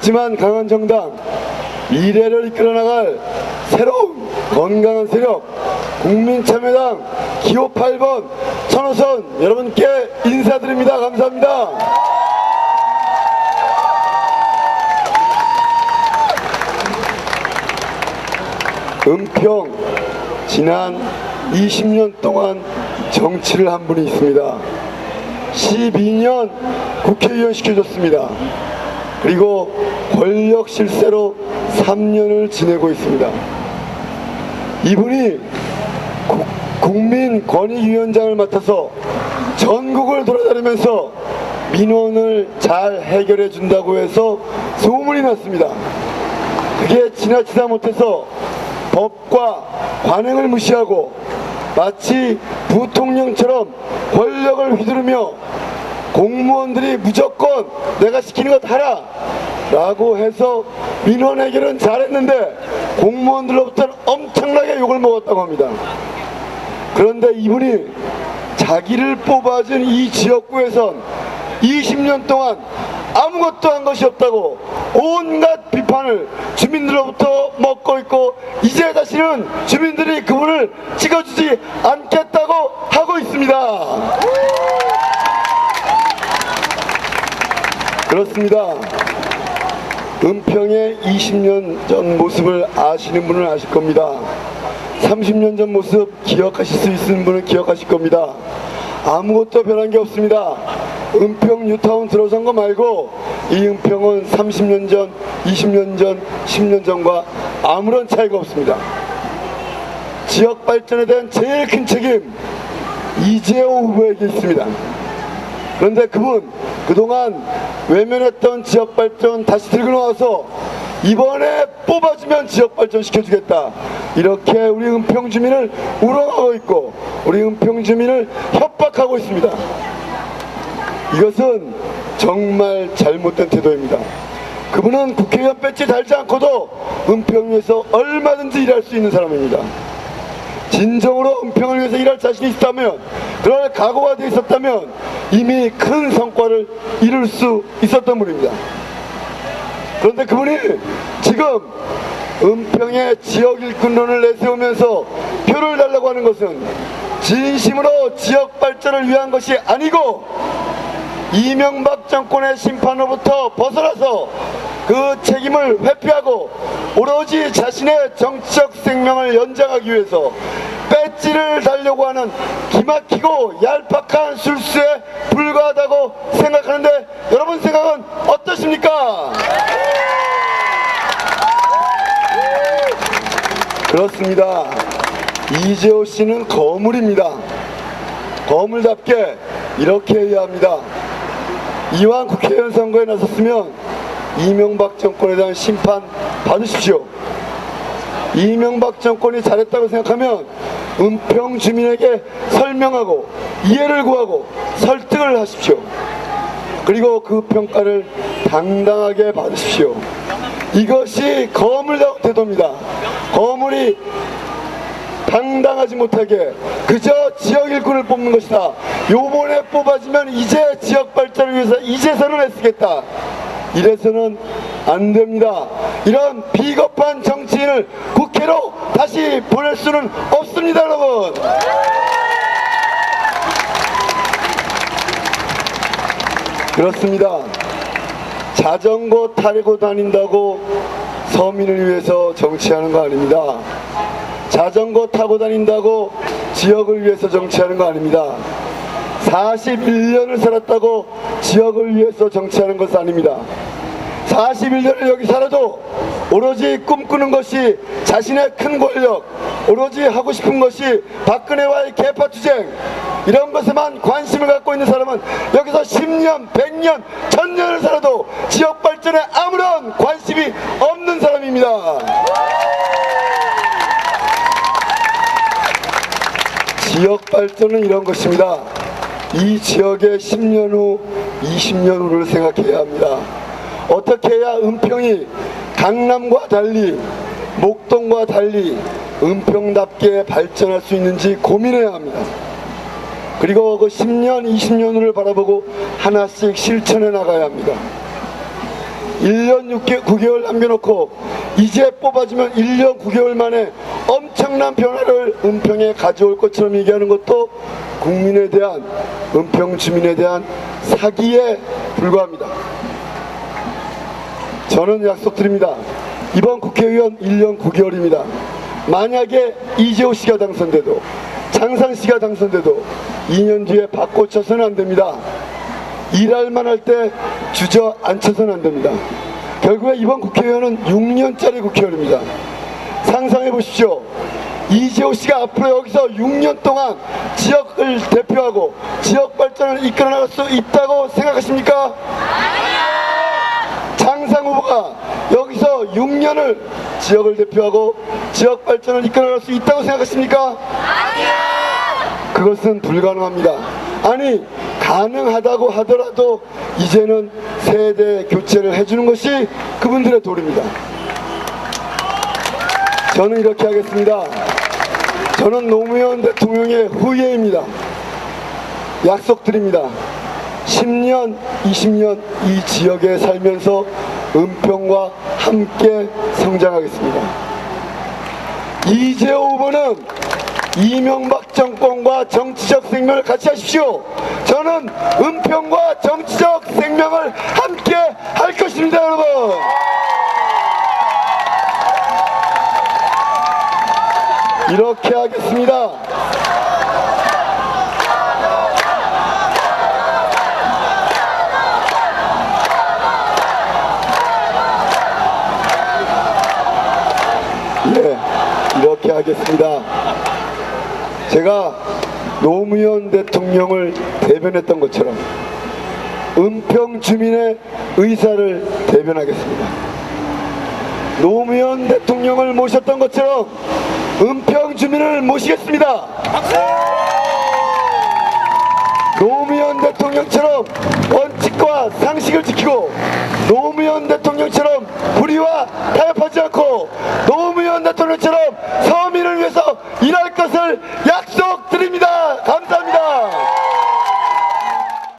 작지만 강한 정당, 미래를 이끌어 나갈 새로운 건강한 세력, 국민참여당 기호 8번 천호선 여러분께 은평 지난 20년 동안 정치를 한 분이 있습니다. 12년 국회의원 시켜줬습니다. 그리고 권력 실세로 3년을 지내고 있습니다. 이분이 국- 국민권익위원장을 맡아서 전국을 돌아다니면서 민원을 잘 해결해 준다고 해서 소문이 났습니다. 그게 지나치다 못해서 법과 관행을 무시하고 마치 부통령처럼 권력을 휘두르며 공무원들이 무조건 내가 시키는 것 하라 라고 해서 민원 해결은 잘했는데 공무원들로부터는 엄청나게 욕을 먹었다고 합니다. 그런데 이분이 자기를 뽑아준 이 지역구에선 20년 동안 아무것도 한 것이 없다고 온갖 비판을 주민들로부터 먹고 있고 이제 다시는 주민들이 그분을 찍어주지 않겠다고 하고 있습니다. 그렇습니다. 은평의 20년 전 모습을 아시는 분은 아실 겁니다. 30년 전 모습 기억하실 수 있는 분은 기억하실 겁니다. 아무것도 변한 게 없습니다. 은평 뉴타운 들어선 거 말고 이 은평은 30년 전, 20년 전, 10년 전과 아무런 차이가 없습니다. 지역 발전에 대한 제일 큰 책임 이재호 후보에게 있습니다. 그런데 그분 그동안 외면했던 지역 발전 다시 들고 나와서 이번에 뽑아주면 지역 발전 시켜주겠다 이렇게 우리 은평 주민을 우롱하고 있고 우리 은평 주민을 협박하고 있습니다. 이것은 정말 잘못된 태도입니다. 그분은 국회의원 배지 달지 않고도 은평에서 얼마든지 일할 수 있는 사람입니다. 진정으로 은평을 위해서 일할 자신이 있다면 그럴 각오가 되어 있었다면 이미 큰 성과를 이룰 수 있었던 분입니다. 그런데 그분이 지금 은평의 지역 일꾼론을 내세우면서 표를 달라고 하는 것은 진심으로 지역 발전을 위한 것이 아니고 이명박 정권의 심판으로부터 벗어나서 그 책임을 회피하고 오로지 자신의 정치적 생명을 연장하기 위해서 배지를 달려고 하는 기막히고 얄팍한 술수에 불과하다고 생각하는데 여러분 생각은 어떠십니까? 그렇습니다. 이재호 씨는 거물입니다. 거물답게 이렇게 해야 합니다. 이왕 국회의원 선거에 나섰으면 이명박 정권에 대한 심판 받으십시오. 이명박 정권이 잘했다고 생각하면 은평 주민에게 설명하고 이해를 구하고 설득을 하십시오. 그리고 그 평가를 당당하게 받으십시오. 이것이 거물다운 태도입니다. 거물이 당당하지 못하게 그저 지역 일꾼을 뽑는 것이다. 요번에 뽑아지면 이제 지역 발전을 위해서 이제서는 애쓰겠다. 이래서는 안 됩니다. 이런 비겁한 정치인을 국회로 다시 보낼 수는 없습니다, 여러분. 그렇습니다. 자전거 타고 다닌다고 서민을 위해서 정치하는 거 아닙니다. 자전거 타고 다닌다고 지역을 위해서 정치하는 거 아닙니다. 41년을 살았다고 지역을 위해서 정치하는 것은 아닙니다. 41년을 여기 살아도 오로지 꿈꾸는 것이 자신의 큰 권력, 오로지 하고 싶은 것이 박근혜와의 개파투쟁, 이런 것에만 관심을 갖고 있는 사람은 여기서 10년, 100년, 1000년을 살아도 지역 발전에 아무런 관심이 없는 사람입니다. 지역 발전은 이런 것입니다. 이 지역의 10년 후, 20년 후를 생각해야 합니다. 어떻게 해야 은평이 강남과 달리 목동과 달리 은평답게 발전할 수 있는지 고민해야 합니다. 그리고 그 10년, 20년 후를 바라보고 하나씩 실천해 나가야 합니다. 1년 6개월, 9개월 남겨놓고 이제 뽑아주면 1년 9개월 만에 엄청난 변화를 은평에 가져올 것처럼 얘기하는 것도 국민에 대한 은평 주민에 대한 사기에 불과합니다. 저는 약속드립니다. 이번 국회의원 1년 9개월입니다. 만약에 이재호 씨가 당선돼도 장상 씨가 당선돼도 2년 뒤에 바꿔쳐서는 안 됩니다. 일할 만 할 때 주저앉혀서는 안 됩니다. 결국에 이번 국회의원은 6년짜리 국회의원입니다. 상상해 보십시오. 이재호 씨가 앞으로 여기서 6년 동안 지역을 대표하고 지역 발전을 이끌어 나갈 수 있다고 생각하십니까? 장상 후보가 여기서 6년을 지역을 대표하고 지역 발전을 이끌어 나갈 수 있다고 생각하십니까? 그것은 불가능합니다. 아니 가능하다고 하더라도 이제는 세대 교체를 해주는 것이 그분들의 도리입니다. 저는 이렇게 하겠습니다. 저는 노무현 대통령의 후예입니다. 약속드립니다. 10년, 20년 이 지역에 살면서 은평과 함께 성장하겠습니다. 이재호 후보는 이명박 정권과 정치적 생명을 같이 하십시오. 저는 은평과 정치적 생명을 함께 할 것입니다, 여러분. 이렇게 하겠습니다. 예, 이렇게 하겠습니다. 제가 노무현 대통령을 대변했던 것처럼 은평 주민의 의사를 대변하겠습니다. 노무현 대통령을 모셨던 것처럼 은평 주민을 모시겠습니다. 노무현 대통령처럼 원칙과 상식을 지키고 노무현 대통령처럼